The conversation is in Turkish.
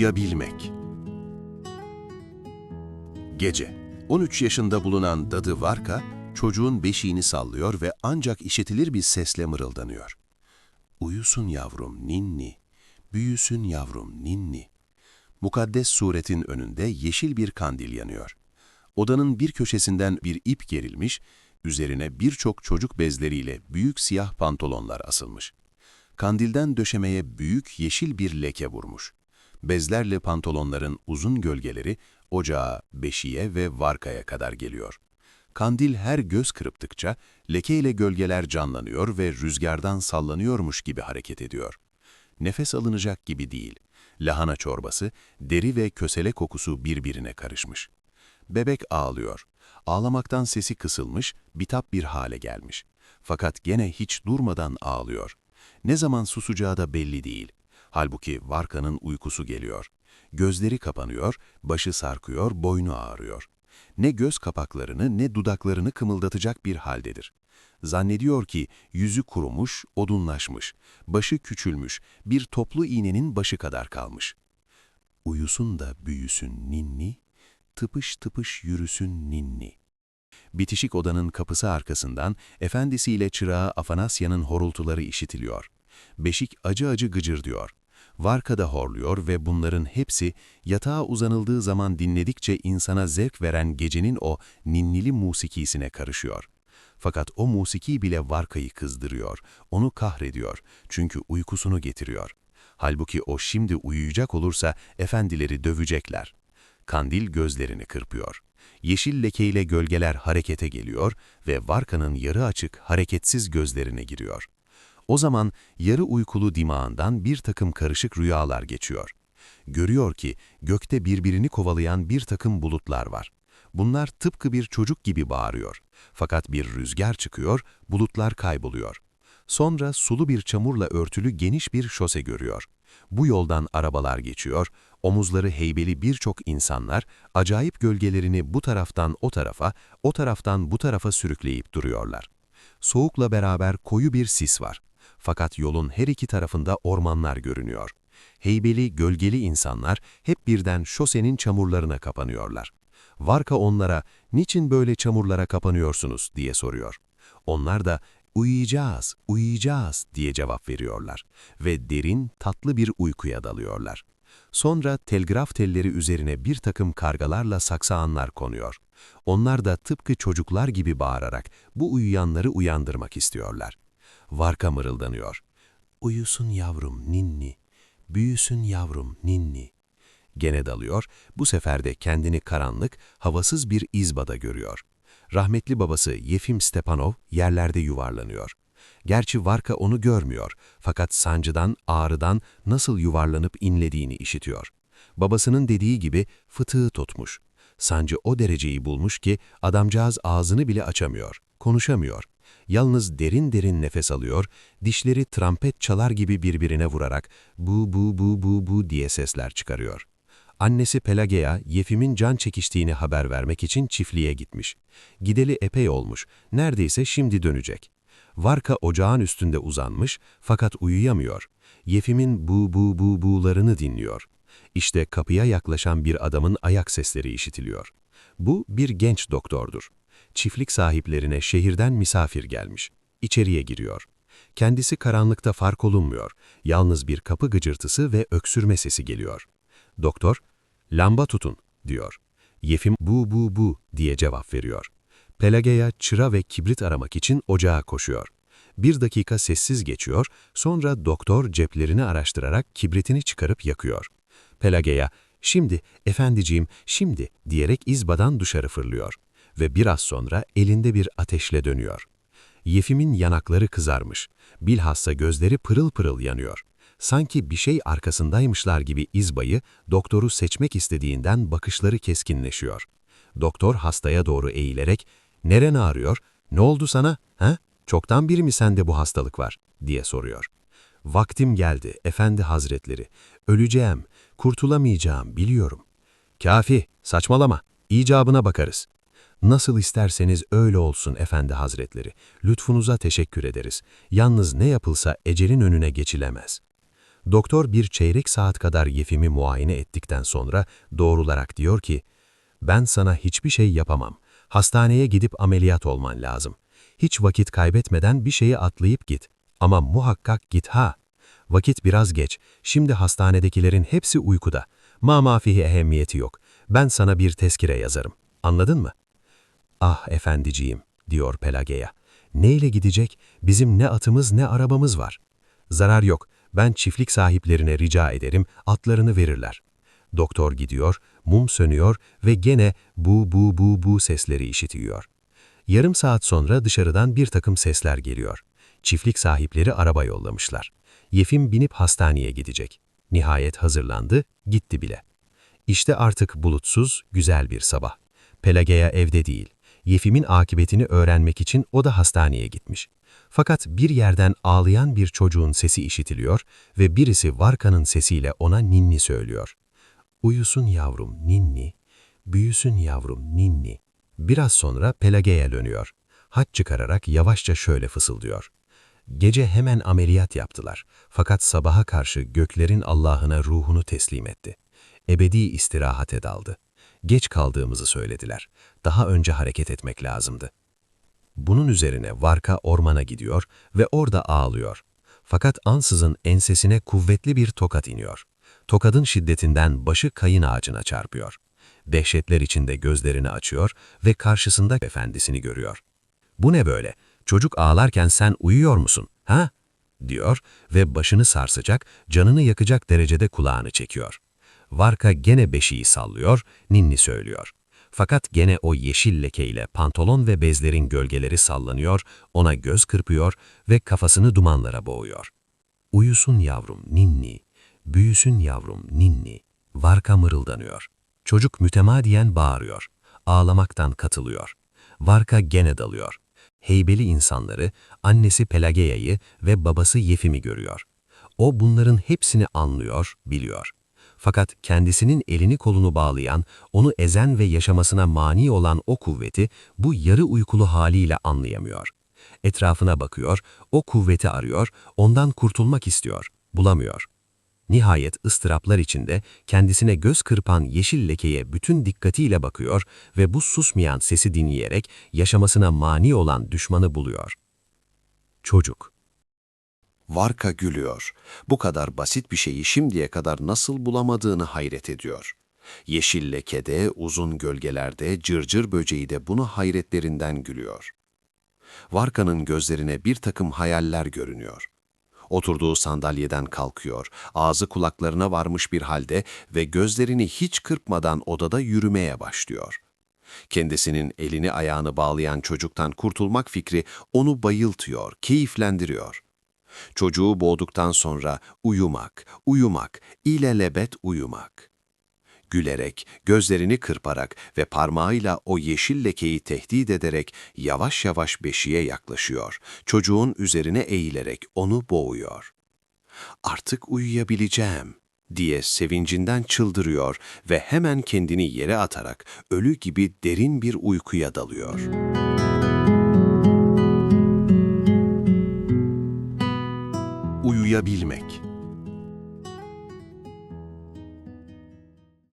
Duyabilmek Gece 13 yaşında bulunan Dadı Varka, çocuğun beşiğini sallıyor ve ancak işitilir bir sesle mırıldanıyor. Uyusun yavrum ninni, büyüsün yavrum ninni. Mukaddes suretin önünde yeşil bir kandil yanıyor. Odanın bir köşesinden bir ip gerilmiş, üzerine birçok çocuk bezleriyle büyük siyah pantolonlar asılmış. Kandilden döşemeye büyük yeşil bir leke vurmuş. Bezlerle pantolonların uzun gölgeleri ocağa, beşiğe ve varkaya kadar geliyor. Kandil her göz kırptıkça lekeyle gölgeler canlanıyor ve rüzgardan sallanıyormuş gibi hareket ediyor. Nefes alınacak gibi değil. Lahana çorbası, deri ve kösele kokusu birbirine karışmış. Bebek ağlıyor. Ağlamaktan sesi kısılmış, bitap bir hale gelmiş. Fakat gene hiç durmadan ağlıyor. Ne zaman susacağı da belli değil. Halbuki Varka'nın uykusu geliyor. Gözleri kapanıyor, başı sarkıyor, boynu ağrıyor. Ne göz kapaklarını ne dudaklarını kımıldatacak bir haldedir. Zannediyor ki yüzü kurumuş, odunlaşmış, başı küçülmüş, bir toplu iğnenin başı kadar kalmış. Uyusun da büyüsün ninni, tıpış tıpış yürüsün ninni. Bitişik odanın kapısı arkasından efendisiyle çırağı Afanasya'nın horultuları işitiliyor. Beşik acı acı gıcır diyor. Varka da horluyor ve bunların hepsi yatağa uzanıldığı zaman dinledikçe insana zevk veren gecenin o ninnili musikisine karışıyor. Fakat o musiki bile Varka'yı kızdırıyor, onu kahrediyor çünkü uykusunu getiriyor. Halbuki o şimdi uyuyacak olursa efendileri dövecekler. Kandil gözlerini kırpıyor. Yeşil lekeyle gölgeler harekete geliyor ve Varka'nın yarı açık, hareketsiz gözlerine giriyor. O zaman yarı uykulu dimağından bir takım karışık rüyalar geçiyor. Görüyor ki gökte birbirini kovalayan bir takım bulutlar var. Bunlar tıpkı bir çocuk gibi bağırıyor. Fakat bir rüzgar çıkıyor, bulutlar kayboluyor. Sonra sulu bir çamurla örtülü geniş bir şose görüyor. Bu yoldan arabalar geçiyor, omuzları heybeli birçok insanlar acayip gölgelerini bu taraftan o tarafa, o taraftan bu tarafa sürükleyip duruyorlar. Soğukla beraber koyu bir sis var. Fakat yolun her iki tarafında ormanlar görünüyor. Heybeli, gölgeli insanlar hep birden şosenin çamurlarına kapanıyorlar. Varka onlara, niçin böyle çamurlara kapanıyorsunuz diye soruyor. Onlar da, uyuyacağız, uyuyacağız diye cevap veriyorlar ve derin, tatlı bir uykuya dalıyorlar. Sonra telgraf telleri üzerine bir takım kargalarla saksağanlar konuyor. Onlar da tıpkı çocuklar gibi bağırarak bu uyuyanları uyandırmak istiyorlar. Varka mırıldanıyor. Uyusun yavrum ninni, büyüsün yavrum ninni. Gene dalıyor, bu sefer de kendini karanlık, havasız bir izbada görüyor. Rahmetli babası Yefim Stepanov yerlerde yuvarlanıyor. Gerçi Varka onu görmüyor fakat sancıdan, ağrıdan nasıl yuvarlanıp inlediğini işitiyor. Babasının dediği gibi fıtığı tutmuş. Sancı o dereceyi bulmuş ki adamcağız ağzını bile açamıyor, konuşamıyor. Yalnız derin derin nefes alıyor, dişleri trampet çalar gibi birbirine vurarak bu bu bu bu bu diye sesler çıkarıyor. Annesi Pelagea, Yefim'in can çekiştiğini haber vermek için çiftliğe gitmiş. Gideli epey olmuş, neredeyse şimdi dönecek. Varka ocağın üstünde uzanmış fakat uyuyamıyor. Yefim'in bu bu bu bu'larını dinliyor. İşte kapıya yaklaşan bir adamın ayak sesleri işitiliyor. Bu bir genç doktordur. Çiftlik sahiplerine şehirden misafir gelmiş. İçeriye giriyor. Kendisi karanlıkta fark olunmuyor. Yalnız bir kapı gıcırtısı ve öksürme sesi geliyor. Doktor, lamba tutun, diyor. Yefim bu bu bu diye cevap veriyor. Pelageya çıra ve kibrit aramak için ocağa koşuyor. Bir dakika sessiz geçiyor, sonra doktor ceplerini araştırarak kibritini çıkarıp yakıyor. Pelageya, şimdi, efendiciğim, şimdi diyerek izbadan dışarı fırlıyor ve biraz sonra elinde bir ateşle dönüyor. Yefim'in yanakları kızarmış, bilhassa gözleri pırıl pırıl yanıyor. Sanki bir şey arkasındaymışlar gibi izbayı, doktoru seçmek istediğinden bakışları keskinleşiyor. Doktor hastaya doğru eğilerek, ''Neren ağrıyor? Ne oldu sana? Ha? Çoktan biri mi sende bu hastalık var?'' diye soruyor. ''Vaktim geldi, efendi hazretleri. Öleceğim, kurtulamayacağım, biliyorum.'' ''Kafi, saçmalama, icabına bakarız.'' Nasıl isterseniz öyle olsun efendi hazretleri. Lütfunuza teşekkür ederiz. Yalnız ne yapılsa ecelin önüne geçilemez. Doktor bir çeyrek saat kadar Yefim'i muayene ettikten sonra doğrularak diyor ki, ben sana hiçbir şey yapamam. Hastaneye gidip ameliyat olman lazım. Hiç vakit kaybetmeden bir şeyi atlayıp git. Ama muhakkak git ha. Vakit biraz geç. Şimdi hastanedekilerin hepsi uykuda. Ma mafihi ehemmiyeti yok. Ben sana bir tezkire yazarım. Anladın mı? Ah efendiciğim, diyor Pelageya. Neyle gidecek? Bizim ne atımız ne arabamız var. Zarar yok. Ben çiftlik sahiplerine rica ederim, atlarını verirler. Doktor gidiyor, mum sönüyor ve gene bu bu bu bu sesleri işitiyor. Yarım saat sonra dışarıdan bir takım sesler geliyor. Çiftlik sahipleri araba yollamışlar. Yefim binip hastaneye gidecek. Nihayet hazırlandı, gitti bile. İşte artık bulutsuz, güzel bir sabah. Pelageya evde değil. Yefim'in akıbetini öğrenmek için o da hastaneye gitmiş. Fakat bir yerden ağlayan bir çocuğun sesi işitiliyor ve birisi Varka'nın sesiyle ona ninni söylüyor. Uyusun yavrum ninni, büyüsün yavrum ninni. Biraz sonra Pelageya dönüyor. Haç çıkararak yavaşça şöyle fısıldıyor. Gece hemen ameliyat yaptılar. Fakat sabaha karşı göklerin Allah'ına ruhunu teslim etti. Ebedi istirahate daldı. Geç kaldığımızı söylediler. Daha önce hareket etmek lazımdı. Bunun üzerine Varka ormana gidiyor ve orada ağlıyor. Fakat ansızın ensesine kuvvetli bir tokat iniyor. Tokadın şiddetinden başı kayın ağacına çarpıyor. Dehşetler içinde gözlerini açıyor ve karşısında efendisini görüyor. Bu ne böyle? Çocuk ağlarken sen uyuyor musun, ha? diyor ve başını sarsacak, canını yakacak derecede kulağını çekiyor. Varka gene beşiği sallıyor, ninni söylüyor. Fakat gene o yeşil lekeyle pantolon ve bezlerin gölgeleri sallanıyor, ona göz kırpıyor ve kafasını dumanlara boğuyor. Uyusun yavrum ninni, büyüsün yavrum ninni. Varka mırıldanıyor. Çocuk mütemadiyen bağırıyor. Ağlamaktan katılıyor. Varka gene dalıyor. Heybeli insanları, annesi Pelageya'yı ve babası Yefim'i görüyor. O bunların hepsini anlıyor, biliyor. Fakat kendisinin elini kolunu bağlayan, onu ezen ve yaşamasına mani olan o kuvveti bu yarı uykulu haliyle anlayamıyor. Etrafına bakıyor, o kuvveti arıyor, ondan kurtulmak istiyor, bulamıyor. Nihayet ıstıraplar içinde kendisine göz kırpan yeşil lekeye bütün dikkatiyle bakıyor ve bu susmayan sesi dinleyerek yaşamasına mani olan düşmanı buluyor. Çocuk. Varka gülüyor. Bu kadar basit bir şeyi şimdiye kadar nasıl bulamadığını hayret ediyor. Yeşil lekede, uzun gölgelerde, cırcır böceği de bunu hayretlerinden gülüyor. Varka'nın gözlerine bir takım hayaller görünüyor. Oturduğu sandalyeden kalkıyor, ağzı kulaklarına varmış bir halde ve gözlerini hiç kırpmadan odada yürümeye başlıyor. Kendisinin elini ayağını bağlayan çocuktan kurtulmak fikri onu bayıltıyor, keyiflendiriyor. Çocuğu boğduktan sonra uyumak, uyumak, ilelebet uyumak. Gülerek, gözlerini kırparak ve parmağıyla o yeşil lekeyi tehdit ederek yavaş yavaş beşiğe yaklaşıyor. Çocuğun üzerine eğilerek onu boğuyor. Artık uyuyabileceğim diye sevincinden çıldırıyor ve hemen kendini yere atarak ölü gibi derin bir uykuya dalıyor. Uyuyabilmek